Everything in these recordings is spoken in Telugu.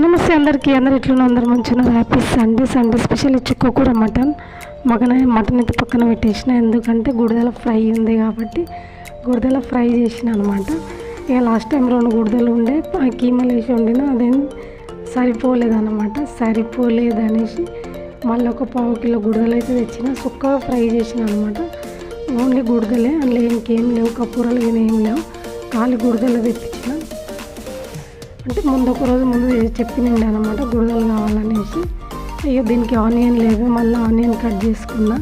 నమస్తే అందరికీ అందరు ఎట్లున్నా అందరు మంచిగా హ్యాపీ సండే సండే స్పెషల్ చిక్కు కూర మటన్. మగన మటన్ అయితే పక్కన పెట్టేసిన. ఎందుకంటే గుడిదల ఫ్రై ఉంది కాబట్టి గుడిదల ఫ్రై చేసిన అనమాట ఇక లాస్ట్ టైం రెండు గుడిదలు ఉండే ఆ కీమలు వేసి వండిన అదేం సరిపోలేదన్నమాట. సరిపోలేదు అనేసి మళ్ళీ ఒక పావు కిలో గుడిదలు అయితే తెచ్చిన. సుక్కగా ఫ్రై చేసిన అనమాట ఓన్లీ గుడిదలే అందులో ఇంకేం లేవు కపూరలు కానీ ఏం లేవు. ఖాళీ గుడిదలు తెప్పించిన. అంటే ముందు ఒక రోజు ముందు చెప్పినండి అనమాట గుడిదలు కావాలనేసి. అయ్యో దీనికి ఆనియన్ లేదు మళ్ళీ ఆనియన్ కట్ చేసుకున్నా.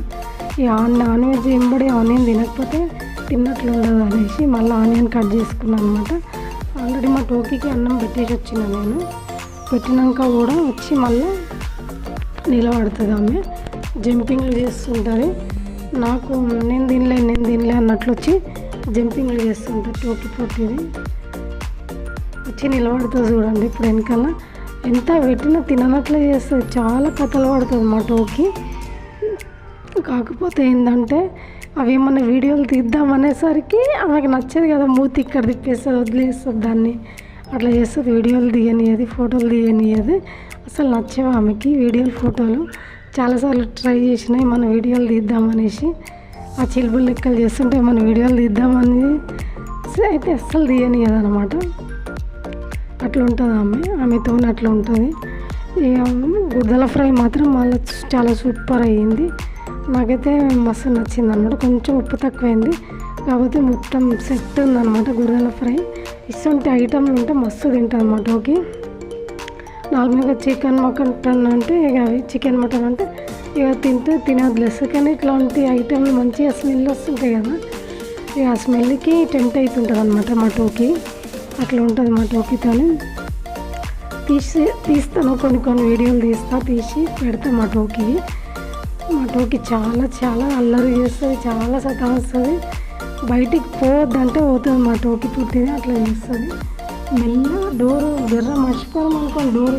ఈ ఆన్ నాన్ వెజ్ ఎంబడి ఆనియన్ తినకపోతే తిన్నట్లు ఉండదు అనేసి మళ్ళీ ఆనియన్ కట్ చేసుకున్నాను అనమాట ఆల్రెడీ మా టోకీకి అన్నం పెట్టేసి వచ్చిన నేను. పెట్టినాక కూడా వచ్చి మళ్ళీ నిలబడుతుంది ఆమె. జంపింగ్లు చేస్తుంటుంది. నాకు నేను తినలే నేను తినలే అన్నట్లు వచ్చి జంపింగ్లు చేస్తుంటుంది టోకీ పోటీది. వచ్చి నిలబడుతుంది చూడండి ఇప్పుడు వెనకాల. ఎంత పెట్టినా తిననట్లే చేస్తుంది. చాలా కథలు పడుతుంది మా టోకి. కాకపోతే ఏంటంటే అవి ఏమన్నా వీడియోలు తీద్దామనేసరికి ఆమెకు నచ్చేది కదా మూతి ఇక్కడ తిప్పేస్తుంది వదిలేస్తుంది దాన్ని. అట్లా చేస్తుంది వీడియోలు తీయనియది ఫోటోలు తీయనియది. అసలు నచ్చేవి ఆమెకి వీడియోలు ఫోటోలు. చాలాసార్లు ట్రై చేసినాయి మన వీడియోలు తీద్దామనేసి ఆ చిలుబులు లెక్కలు చేస్తుంటే మన వీడియోలు తీద్దామని అయితే అస్సలు తీయనియదు అనమాట అట్లా ఉంటుంది ఆమె ఆమెతో అట్లా ఉంటుంది. ఇక గుడ్డల ఫ్రై మాత్రం మళ్ళీ చాలా సూపర్ అయ్యింది. నాకైతే మస్తు నచ్చింది అనమాట కొంచెం ఉప్పు తక్కువైంది. కాకపోతే మొత్తం సెట్ ఉందన్నమాట గుడ్డల ఫ్రై. ఇటువంటి ఐటమ్లు ఉంటే మస్తు తింటుంది అనమాట ఓకే? నార్మల్గా చికెన్ మటన్ అంటే ఇక అవి చికెన్ మటన్ అంటే ఇక తింటే తినవద్దులేస్తుంది కానీ ఇట్లాంటి ఐటమ్లు మంచిగా స్మెల్ వస్తుంటాయి కదా? ఇక ఆ స్మెల్కి టెంట్ అవుతుంటుంది అనమాట మా టోకి. అట్లా ఉంటుంది మా టోకీతో తీసి తీస్తాను కొన్ని కొన్ని వీడియోలు తీస్తా తీసి పెడతా మా టోకి. మా టోకి చాలా చాలా అల్లరి చేస్తుంది చాలా సతాయిస్తుంది బయటికి పోవద్దంటే పోతుంది మా టోకి పుట్టింది అట్లా చేస్తుంది. మెల్లగా డోర్ జర్ర మర్చిపోవడం అనుకోండి డోర్.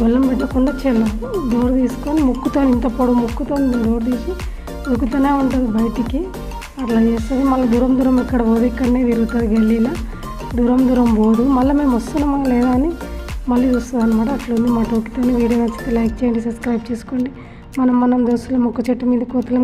గొల్లం పెట్టకుండా చెల్లం. డోర్ తీసుకొని ముక్కుతో ఇంత పొడవు ముక్కుతో డోర్ తీసి ఉరుకుతూనే ఉంటుంది బయటికి. అట్లా చేస్తుంది. మళ్ళీ దూరం దూరం ఎక్కడ పోదు ఇక్కడనే తిరుగుతుంది గల్లీలో. దూరం దూరం పోదు. మళ్ళీ మేము వస్తున్నామా లేదా అని మళ్ళీ చూస్తుంది అనమాట అట్లా ఉంది మా టోకితో వీడియో నచ్చితే లైక్ చేయండి సబ్స్క్రైబ్ చేసుకోండి. మనం మనం దోస్తులు మొక్క చెట్టు మీద కోతులు